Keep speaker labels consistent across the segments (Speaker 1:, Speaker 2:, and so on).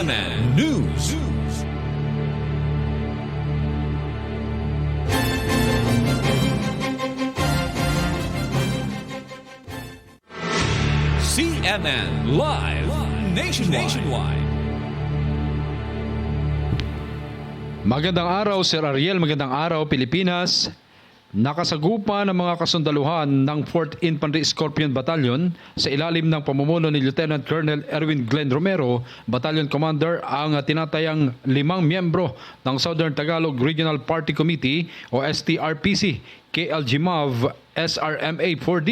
Speaker 1: CNN News. CNN Live Nationwide. Nationwide.
Speaker 2: Magandang araw Sir Ariel, magandang araw Pilipinas. Nakasagupa ng mga kasundaluhan ng 4th Infantry Scorpion Battalion sa ilalim ng pamumuno ni Lieutenant Colonel Erwin Glenn Romero, Battalion Commander, ang tinatayang limang miyembro ng Southern Tagalog Regional Party Committee o STRPC, KLGMAV, SRMA 4D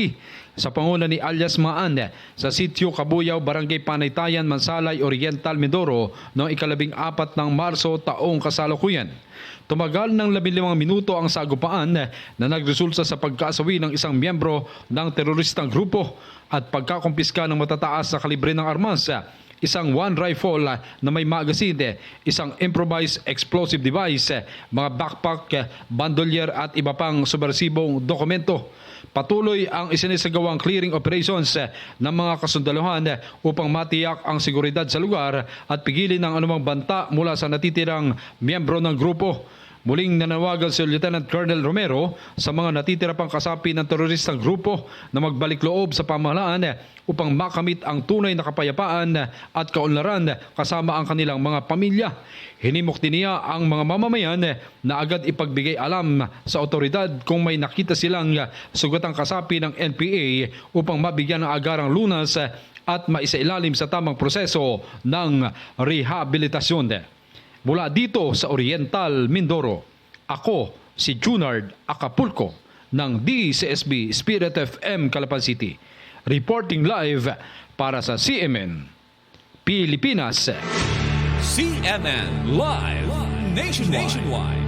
Speaker 2: sa panguna ni alias Maan sa sitio Kabuyaw, Barangay Panaytayan, Mansalay, Oriental, Mindoro noong ikalabing apat ng Marso taong kasalukuyan. Tumagal ng 15 minuto ang sagupaan na nagresulta sa pagkaasawi ng isang miyembro ng teroristang grupo at pagkakumpiska ng matataas na kalibre ng armas isang one rifle na may magazine, isang improvised explosive device, mga backpack, bandolier at iba pang subversibong dokumento. Patuloy ang isinisagawang clearing operations ng mga kasundaluhan upang matiyak ang seguridad sa lugar at pigilin ang anumang banta mula sa natitirang miyembro ng grupo. Muling nanawagan si Lieutenant Colonel Romero sa mga natitira pang kasapi ng teroristang grupo na magbalik loob sa pamahalaan upang makamit ang tunay na kapayapaan at kaunlaran kasama ang kanilang mga pamilya. Hinimok din niya ang mga mamamayan na agad ipagbigay alam sa otoridad kung may nakita silang sugatang kasapi ng NPA upang mabigyan ng agarang lunas at maisailalim sa tamang proseso ng rehabilitasyon. Mula dito sa Oriental, Mindoro, ako si Junard Acapulco ng DCSB Spirit FM Calapan City. Reporting live para sa CMN Pilipinas.
Speaker 1: CNN Live. Nationwide.